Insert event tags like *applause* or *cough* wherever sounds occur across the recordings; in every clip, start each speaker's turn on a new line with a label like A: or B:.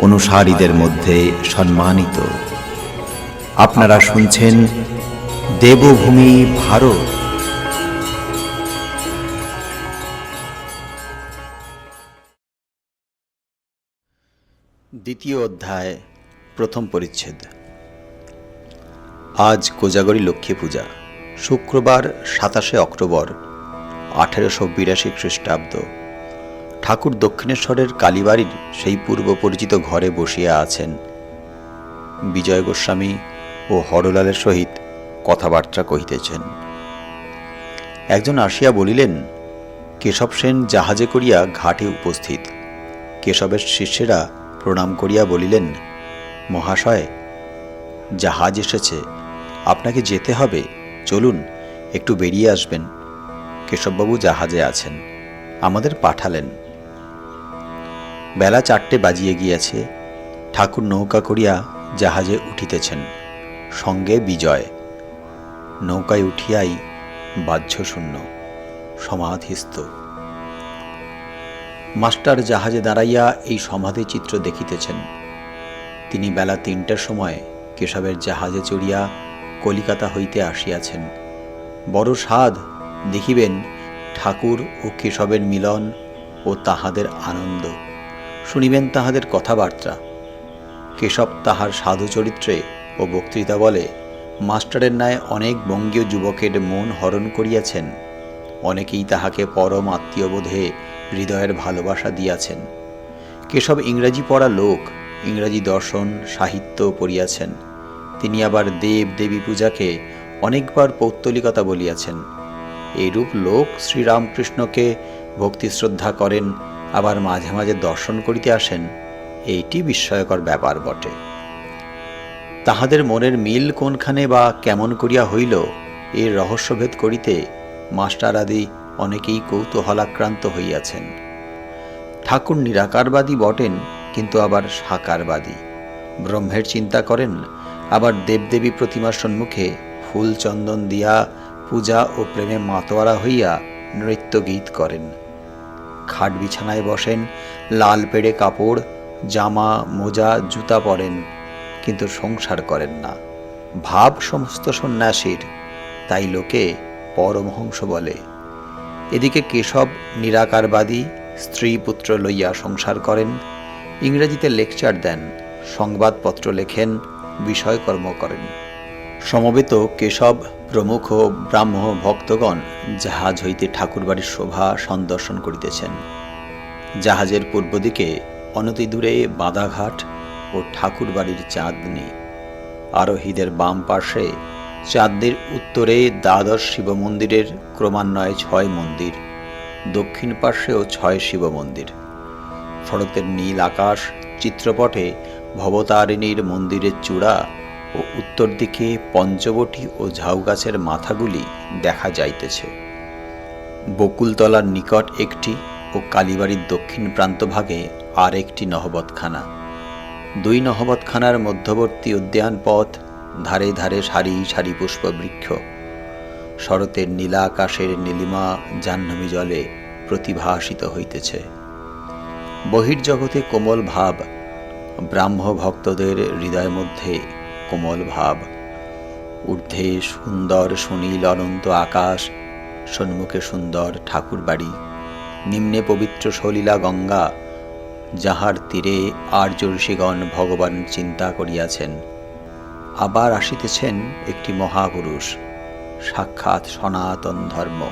A: অনুসারীদের মধ্যে সম্মানিত। আপনারা শুনছেন দেবভূমি ভারত। দ্বিতীয় অধ্যায়, প্রথম পরিচ্ছেদ। আজ কোজাগরী লক্ষ্মী পূজা, শুক্রবার সাতাশে অক্টোবর, আঠেরোশো বিরাশি খ্রিস্টাব্দ। ঠাকুর দক্ষিণেশ্বরের কালীবাড়ির সেই পূর্ব পরিচিত ঘরে বসিয়া আছেন। বিজয় গোস্বামী ও হরলালের সহিত কথাবার্তা কহিতেছেন। একজন আসিয়া বলিলেন, কেশব সেন জাহাজে করিয়া ঘাটে উপস্থিত। কেশবের শিষ্যেরা প্রণাম করিয়া বলিলেন, মহাশয়, জাহাজ এসেছে। আপনাকে যেতে হবে। চলুন, একটু বেরিয়ে আসবেন। কেশববাবু জাহাজে আছেন। আমাদের পাঠালেন। বেলা চারটে বাজিয়ে গিয়াছে। ঠাকুর নৌকা করিয়া জাহাজে উঠিতেছেন। সঙ্গে বিজয়। নৌকায় উঠিয়াই বাহ্যশূন্য, সমাধিস্থ। মাস্টার জাহাজে দাঁড়াইয়া এই সমাধি চিত্র দেখিতেছেন। তিনি বেলা তিনটার সময় কেশবের জাহাজে চড়িয়া কলিকাতা হইতে আসিয়াছেন। বড় সাধ দেখিবেন ঠাকুর ও কেশবের মিলন ও তাহাদের আনন্দ। শুনিবেন তাহাদের কথাবার্তা। কেশব তাহার সাধু চরিত্রে ও বক্তৃতা বলে, মাস্টারের ন্যায় অনেক বঙ্গীয় যুবকের মন হরণ করিয়াছেন। অনেকেই তাহাকে পরম আত্মীয়বোধে হৃদয়ের ভালোবাসা দিয়াছেন। কেশব ইংরাজি পড়া লোক, ইংরাজি দর্শন, সাহিত্য পড়িয়াছেন। তিনি আবার দেব দেবী পূজাকে অনেকবার পৌত্তলিকতা বলিয়াছেন। এইরূপ লোক শ্রীরামকৃষ্ণকে ভক্তিশ্রদ্ধা করেন আবার মাঝে মাঝে দর্শন করিতে আসেন, এইটি বিস্ময়কর ব্যাপার বটে। তাহাদের মনের মিল কোনখানে বা কেমন করিয়া হইল এর রহস্যভেদ করিতে মাস্টার আদি অনেকেই কৌতূহলাক্রান্ত হইয়াছেন। ঠাকুর নিরাকারবাদী বটেন, কিন্তু আবার সাকারবাদী। ব্রহ্মের চিন্তা করেন, আবার দেবদেবী প্রতিমার সম্মুখে ফুল চন্দন দিয়া পূজা ও প্রেমে মাতোয়ারা হইয়া নৃত্য গীত করেন। খাট বিছানায় বসেন, লাল পেড়ে কাপড়, জামা, মোজা, জুতা পরেন, কিন্তু সংসার করেন না। ভাব সমস্ত সন্ন্যাসীর, তাই লোকে পরমহংস বলে। এদিকে কেশব নিরাকারবাদী স্ত্রী পুত্র লইয়া সংসার করেন, ইংরেজিতে লেকচার দেন, সংবাদপত্র লেখেন, বিষয়কর্ম করেন। সমবেত কেশব, প্রমুখ ব্রাহ্ম ভক্তগণ জাহাজ হইতে ঠাকুরবাড়ির শোভা সন্দর্শন করিতেছেন। জাহাজের পূর্ব দিকে অনতি দূরে বাঁধাঘাট ও ঠাকুরবাড়ির চাঁদনি। আরোহীদের বাম পার্শ্বে চাঁদনির উত্তরে দ্বাদশ শিব মন্দিরের ক্রমান্বয়ে ছয় মন্দির, দক্ষিণ পার্শ্বেও ছয় শিব মন্দির ফড়কের নীল আকাশ চিত্রপটে ভবতারিণীর মন্দিরের চূড়া ও উত্তর দিকে পঞ্চবটি ও ঝাউ গাছের মাথাগুলি দেখা যাইতেছে। বকুলতলার নিকট একটি ও কালীবাড়ির দক্ষিণ প্রান্তভাগে আর একটি নহবতখানা দুই নহবতখানার মধ্যবর্তী উদ্যান পথ ধারে ধারে সারি সারি পুষ্পবৃক্ষ। শরতের নীলা আকাশের নীলিমা জাহ্নবী জলে প্রতিভাসিত হইতেছে। বহির্জগতে কোমল ভাব ব্রাহ্ম ভক্তদের হৃদয় মধ্যে কোমল ভাব। ঊর্ধ্বে সুন্দর সুনীল অনন্ত আকাশ, সন্মুখে সুন্দর ঠাকুর বাড়ি নিম্নে পবিত্র সলিলা গঙ্গা, যাহার তীরে আর্য ঋষিগণ ভগবান চিন্তা করিয়াছেন। আবার আসিতেছেন একটি মহাপুরুষ, সাক্ষাৎ সনাতন ধর্ম।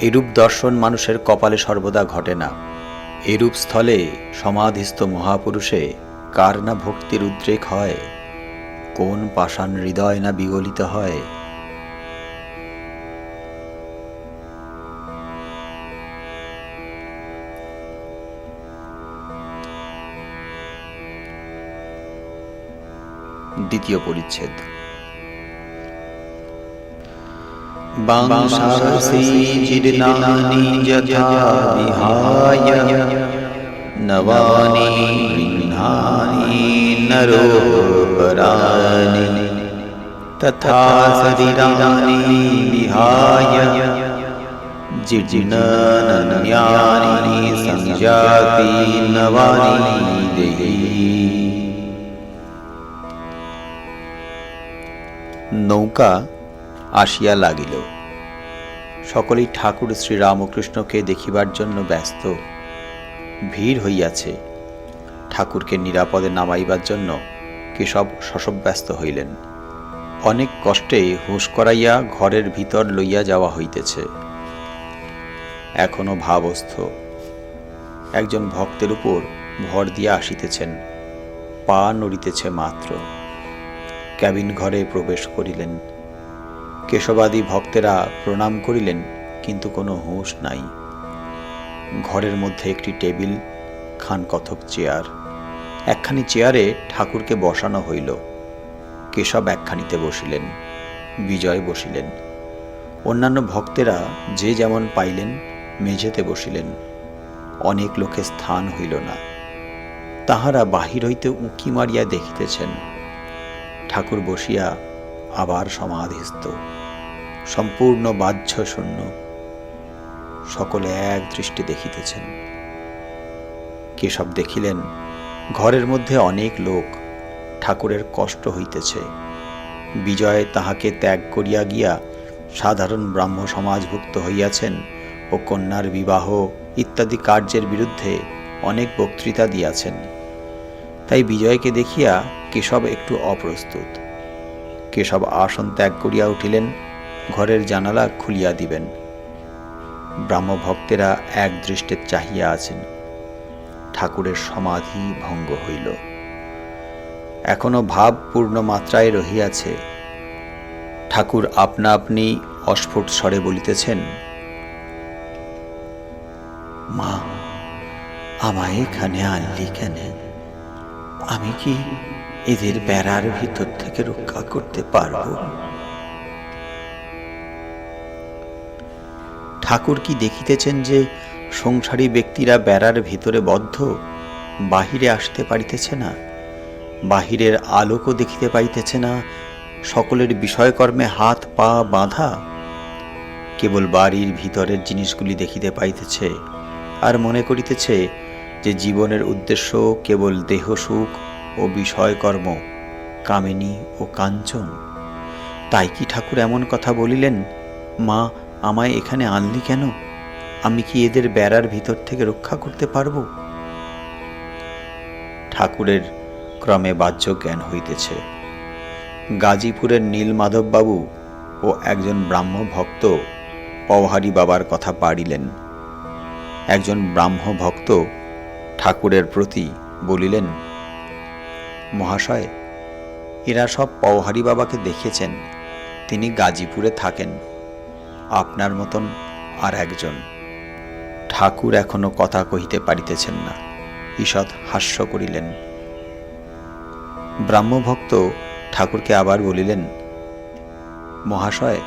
A: এরূপ দর্শন মানুষের কপালে সর্বদা ঘটে না। এরূপ স্থলে সমাধিস্থ মহাপুরুষে কার না ভক্তির উদ্রেক হয়? কোন পাষাণ হৃদয় না বিগলিত হয়? দ্বিতীয় পরিচ্ছেদ। বিহায় নবানি নরোপরাণি তথা শরীরাণি বিহায় জীর্ণানি সংজাতি নবানি দেহি নৌকা আসিয়া লাগিল সকলেই ঠাকুর শ্রীরামকৃষ্ণকে দেখিবার জন্য ব্যস্ত। ভিড় হইয়াছে। ঠাকুরকে নিরাপদে নামাইবার জন্য কেশব শশব্যস্ত হইলেন। অনেক কষ্টে হুঁশ করাইয়া ঘরের ভিতর লইয়া যাওয়া হইতেছে। এখনও ভাবস্থ। একজন ভক্তের উপর ভর দিয়া আসিতেছেন। পা নড়িতেছে মাত্র। ক্যাবিন ঘরে প্রবেশ করিলেন। কেশবাদী ভক্তেরা প্রণাম করিলেন, কিন্তু কোনো হুঁশ নাই। ঘরের মধ্যে একটি টেবিল খান কথক চেয়ার। একখানি চেয়ারে ঠাকুরকে বসানো হইল। কেশব একখানিতে বসিলেন, বিজয় বসিলেন। অন্যান্য ভক্তেরা যে যেমন পাইলেন, মেঝেতে বসিলেন। অনেক লোকে স্থান হইল না। তাহারা বাহির হইতে উঁকি মারিয়া দেখিতেছেন। ঠাকুর বসিয়া আবার সমাধিস্থ। সম্পূর্ণ বাহ্য শূন্য। সকলে এক দৃষ্টি দেখিতেছেন। কেশব দেখিলেন ঘরের মধ্যে অনেক লোক ঠাকুরের কষ্ট হইতেছে। বিজয় তাহাকে ত্যাগ করিয়া গিয়া সাধারণ ব্রাহ্ম সমাজভুক্ত হইয়াছেন ও কন্যার বিবাহ ইত্যাদি কার্যের বিরুদ্ধে অনেক বক্তৃতা দিয়াছেন। তাই বিজয়কে দেখিয়া কেশব একটু অপ্রস্তুত। কেশব আসন ত্যাগ করিয়া উঠিলেন, ঘরের জানালা খুলিয়া দিবেন। ব্রাহ্মভক্তেরা এক দৃষ্টে চাহিয়া আছেন। ঠাকুরের সমাধি ভঙ্গ হইল। এখনও ভাব পূর্ণ মাত্রায় রহিয়াছে। ঠাকুর আপনা আপনি অস্ফুট স্বরে বলিতেছেন, মা, আমায় এখানে আনলি কেন? আমি কি এদের বেড়ার ভিতর থেকে রক্ষা করতে পারব? ঠাকুর কি দেখিতেছেন যে সংসারী ব্যক্তিরা বেড়ার ভিতরে বদ্ধ, বাহিরে আসতে পারিতেছে না, বাহিরের আলোকও দেখিতে পাইতেছে না, সকলের বিষয়কর্মে হাত, পা বাঁধা। কেবল বাড়ির ভিতরের জিনিসগুলি দেখিতে পাইতেছে আর মনে করিতেছে যে জীবনের উদ্দেশ্য কেবল দেহ সুখ ও বিষয়কর্ম, কামিনী ও কাঞ্চন। তাই কি ঠাকুর এমন কথা বলিলেন, মা, আমায় এখানে আনলি কেন? আমি কি এদের বেড়ার ভিতর থেকে রক্ষা করতে পারব? ঠাকুরের ক্রমে বাহ্য জ্ঞান হইতেছে। গাজীপুরের নীল নীলমাধববাবু ও একজন ব্রাহ্ম ভক্ত পওহারি বাবার কথা পাড়িলেন। একজন ব্রাহ্ম ভক্ত ঠাকুরের প্রতি বলিলেন, মহাশয়, এরা সব পওহারি বাবাকে দেখেছেন। তিনি গাজীপুরে থাকেন। আপনার মতন আর একজন। ঠাকুর এখনও কথা কহিতে পারিতেছেন না। ঈষৎ হাস্য করিলেন। ব্রাহ্মভক্ত ঠাকুরকে আবার বলিলেন, মহাশয়,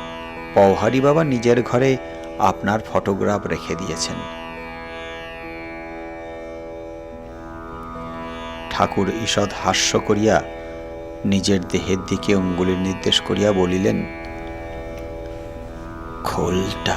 A: পওহারি বাবা নিজের ঘরে আপনার ফটোগ্রাফ রেখে দিয়েছেন। ঠাকুর ঈষৎ হাস্য করিয়া নিজের দেহের দিকে অঙ্গুলির নির্দেশ করিয়া বলিলেন, খোলটা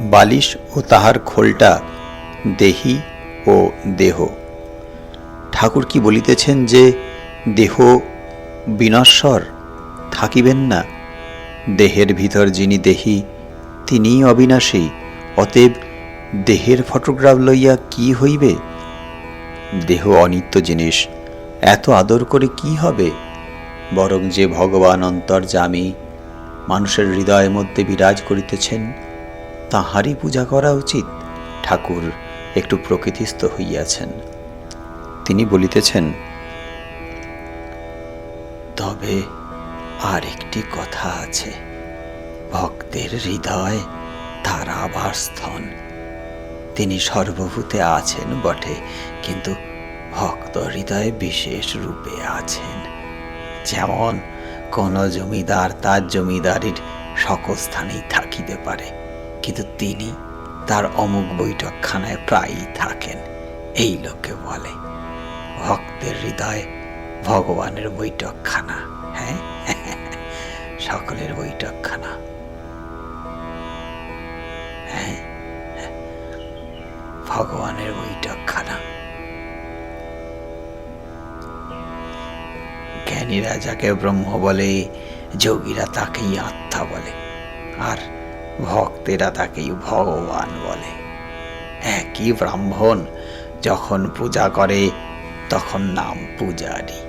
A: বালিশ ও তাহার খোলটা দেহি ও দেহ। ঠাকুর কি বলিতেছেন যে, দেহ বিনশ্বর, থাকিবেন না। দেহের ভিতর যিনি দেহি, তিনিই অবিনাশী। অতএব দেহের ফটোগ্রাফ লইয়া কি হইবে? দেহ অনিত্য জিনিস, এত আদর করে কি হবে? বরং যে ভগবান অন্তর্যামী, মানুষের হৃদয়ের মধ্যে বিরাজ করিতেছেন তাহারই পূজা করা উচিত। ঠাকুর একটু প্রকৃতিস্থ হইয়াছেন। তিনি বলিতেছেন, তবে আর একটি কথা আছে। ভক্তের হৃদয় তার আবাসস্থন তিনি সর্বভূতে আছেন বটে, কিন্তু ভক্ত হৃদয়ে বিশেষ রূপে আছেন। যেমন কোন জমিদার তার জমিদারির সকল স্থানেই থাকিতে পারে। কিন্তু তিনি তার অমুক বৈঠকখানায় প্রায়ই থাকেন, এই লোকে বলে। ভক্তের হৃদয় ভগবানের বৈঠকখানা হ্যাঁ? *laughs* সকলের বৈঠকখানা। হ্যাঁ? ভগবানের বৈঠকখানা। জ্ঞানীরা যাকে ব্রহ্ম বলে, যোগীরা তাকেই আত্মা বলে। আর ভক্তেরা তাকেই ভগবান বলে। একই ব্রাহ্মণ যখন পূজা করে, তখন নাম পূজারি।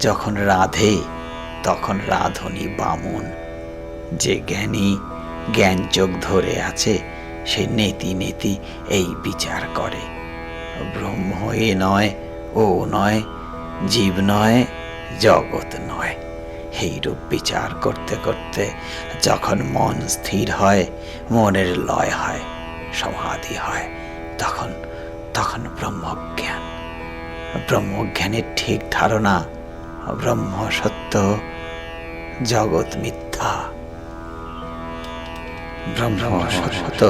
A: যখন রাধে, তখন রাধুনি বামুন। যে জ্ঞানী জ্ঞান চোখ ধরে আছে, সে নেতি নেতি এই বিচার করে। ব্রহ্ম এ নয়, ও নয়, জীব নয়, জগৎ নয়। এইরূপ বিচার করতে করতে যখন মন স্থির হয়, মনের লয় হয়, সমাধি হয়, তখন তখন ব্রহ্মজ্ঞান। ব্রহ্মজ্ঞানের ঠিক ধারণা ব্রহ্ম সত্য, জগৎ মিথ্যা। ব্রহ্ম সত্য,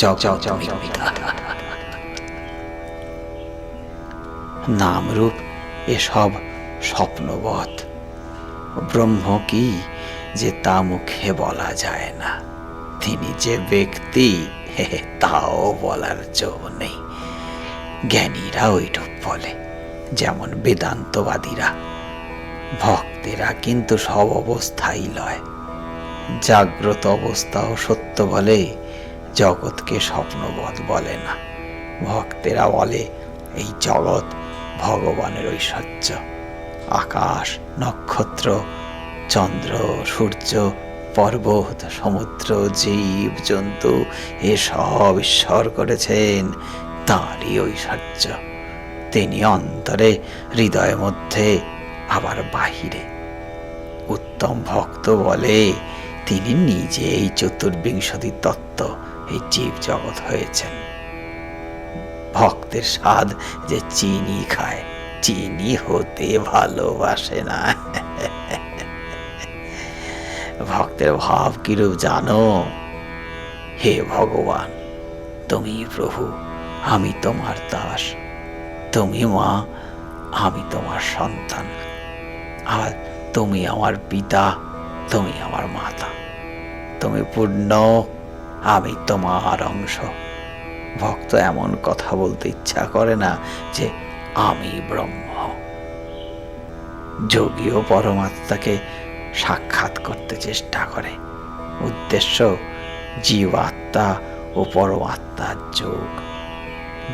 A: জগৎ নামরূপ এসব স্বপ্নবৎ। ব্রহ্ম কি যে তা মুখে বলা যায় না। তিনি যে ব্যক্তি তাও বলার জো নেই। জ্ঞানীরা ওইরূপ বলে, যেমন বেদান্তবাদীরা। ভক্তেরা কিন্তু সব অবস্থাই লয়। জাগ্রত অবস্থাও সত্য বলে, জগৎকে স্বপ্নবধ বলে না। ভক্তেরা বলে, এই জগৎ ভগবানের ঐশ্বর্য আকাশ, নক্ষত্র, চন্দ্র, সূর্য, পর্বত, সমুদ্র, জীব, জন্তু এসব ঈশ্বর করেছেন তাঁরই ঐশ্বর্য। তিনি অন্তরে, হৃদয়ের মধ্যে, আবার বাহিরে। উত্তম ভক্ত বলে, তিনি নিজে এই চতুর্বিংশতি তত্ত্ব এই জীব জগৎ হয়েছেন। ভক্তের স্বাদ যে চিনি খায় চিনি হতে ভালোবাসে না। ভক্তের ভাব কিরূপ জানো? হে ভগবান, তুমি প্রভু, আমি তোমার দাস। তুমি মা, আমি তোমার সন্তান। আর তুমি আমার পিতা, তুমি আমার মাতা। তুমি পূর্ণ, আমি তোমার অংশ। ভক্ত এমন কথা বলতে ইচ্ছা করে না যে আমি ব্রহ্ম। যোগীও পরমাত্মাকে সাক্ষাৎ করতে চেষ্টা করে। উদ্দেশ্য জীবাত্মা ও পরমাত্মার যোগ।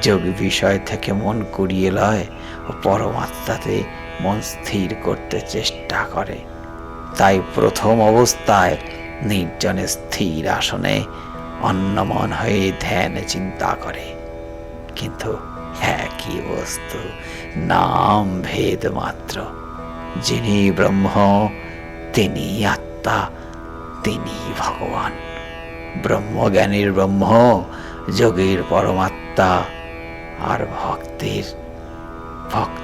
A: যোগ বিষয় থেকে মন কুড়িয়ে লয় ও পরমাত্মাতে মন স্থির করতে চেষ্টা করে। তাই প্রথম অবস্থায় নির্জনে স্থির আসনে অন্নমন হয়ে ধ্যান চিন্তা করে। কিন্তু একই বস্তু, নাম ভেদ মাত্র। যিনি ব্রহ্ম, তিনি আত্মা, তিনি ভগবান। ব্রহ্মজ্ঞানীর ব্রহ্ম, যোগীর পরমাত্মা, আর ভক্তির ভক্ত